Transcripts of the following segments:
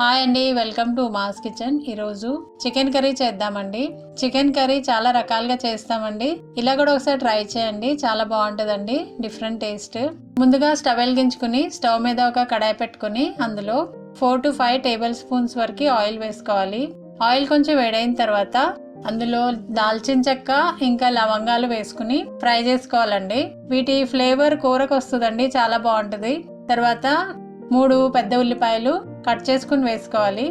Hi అండి welcome to mass kitchen. ఈరోజు chicken curry చేద్దామండి. చికెన్ కర్రీ చాలా రకాలుగా చేస్తామండి. ఇలా కూడా ఒకసారి ట్రై చేయండి చాలా బాగుంటుందండి డిఫరెంట్ టేస్ట్. ముందుగా స్టవ్ వెలిగించుకుని స్టవ్ మీద ఒక కడాయి పెట్టుకుని అందులో four to five tablespoons వరకు ఆయిల్ వేసుకోవాలి. ఆయిల్ కొంచెం వేడైన తర్వాత అందులో దాల్చిన చెక్క ఇంకా లవంగాలు వేసుకుని ఫ్రై చేసుకోవాలండి. వీటి ఫ్లేవర్ కూరకు వస్తుందండి చాలా బాగుంటుంది. తర్వాత మూడు పెద్ద ఉల్లిపాయలు కట్ చేసుకుని వేసుకోవాలి.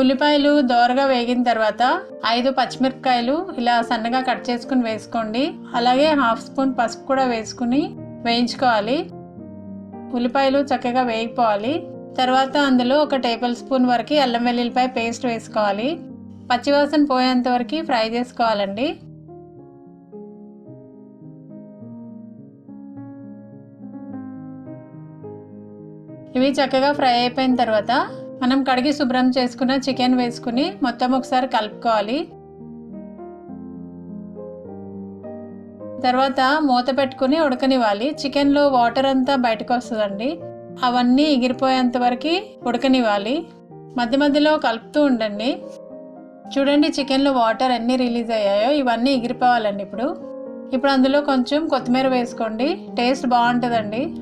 ఉల్లిపాయలు దోరగా వేగిన తర్వాత ఐదు పచ్చిమిరపకాయలు ఇలా సన్నగా కట్ చేసుకుని వేసుకోండి. అలాగే హాఫ్ స్పూన్ పసుపు కూడా వేసుకుని వేయించుకోవాలి. ఉల్లిపాయలు చక్కగా వేగిపోవాలి. తర్వాత అందులో ఒక టేబుల్ స్పూన్ వరకు అల్లం వెల్లుల్లిపాయ పేస్ట్ వేసుకోవాలి. పచ్చివాసన పోయేంత వరకు ఫ్రై చేసుకోవాలండి. ఇవి చక్కగా ఫ్రై అయిపోయిన తర్వాత మనం కడిగి శుభ్రం చేసుకున్న చికెన్ వేసుకుని మొత్తం ఒకసారి కలుపుకోవాలి. తర్వాత మూత పెట్టుకుని ఉడకనివ్వాలి. చికెన్లో వాటర్ అంతా బయటకు వస్తుందండి. అవన్నీ ఎగిరిపోయేంత వరకు ఉడకనివ్వాలి. మధ్య మధ్యలో కలుపుతూ ఉండండి. చూడండి చికెన్లో వాటర్ అన్నీ రిలీజ్ అయ్యాయో ఇవన్నీ ఎగిరిపోవాలండి ఇప్పుడు. ఇప్పుడు అందులో కొంచెం కొత్తిమీర వేసుకోండి. టేస్ట్ బాగుంటుందండి.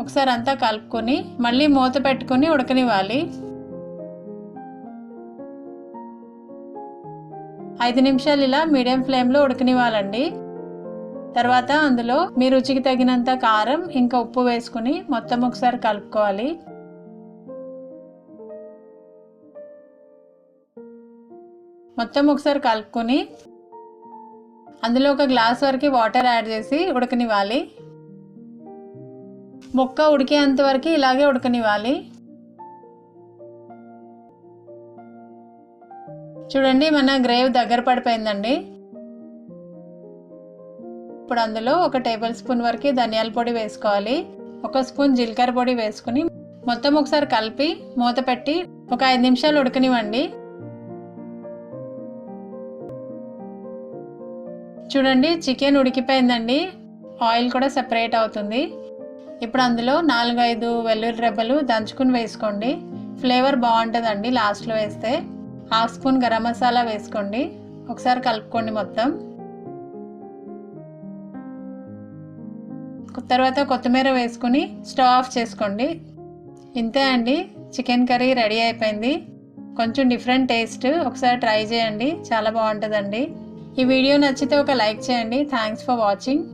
ఒకసారి అంతా కలుపుకొని మళ్ళీ మూత పెట్టుకుని ఉడకనివ్వాలి. ఐదు నిమిషాలు ఇలా మీడియం ఫ్లేమ్లో ఉడకనివ్వాలండి. తర్వాత అందులో మీ రుచికి తగినంత కారం ఇంకా ఉప్పు వేసుకుని మొత్తం ఒకసారి కలుపుకోవాలి. మొత్తం ఒకసారి కలుపుకొని అందులో ఒక గ్లాస్ వరకు వాటర్ యాడ్ చేసి ఉడకనివ్వాలి. మొక్క ఉడికేంత వరకు ఇలాగే ఉడకనివ్వాలి. చూడండి మన గ్రేవ్ దగ్గర పడిపోయిందండి. ఇప్పుడు అందులో ఒక టేబుల్ స్పూన్ వరకు ధనియాల పొడి వేసుకోవాలి. ఒక స్పూన్ జీలకర్ర పొడి వేసుకుని మొత్తం ఒకసారి కలిపి మూత పెట్టి ఒక ఐదు నిమిషాలు ఉడకనివ్వండి. చూడండి చికెన్ ఉడికిపోయిందండి. ఆయిల్ కూడా సెపరేట్ అవుతుంది. ఇప్పుడు అందులో నాలుగు ఐదు వెల్లుల్లి రెబ్బలు దంచుకుని వేసుకోండి. ఫ్లేవర్ బాగుంటుందండి లాస్ట్లో వేస్తే. హాఫ్ స్పూన్ గరం మసాలా వేసుకోండి. ఒకసారి కలుపుకోండి మొత్తం. తర్వాత కొత్తిమీర వేసుకుని స్టవ్ ఆఫ్ చేసుకోండి. ఇంతే అండి. చికెన్ కర్రీ రెడీ అయిపోయింది. కొంచెం డిఫరెంట్ టేస్ట్. ఒకసారి ట్రై చేయండి. చాలా బాగుంటుందండి. ఈ వీడియో నచ్చితే ఒక లైక్ చేయండి. Thanks for watching.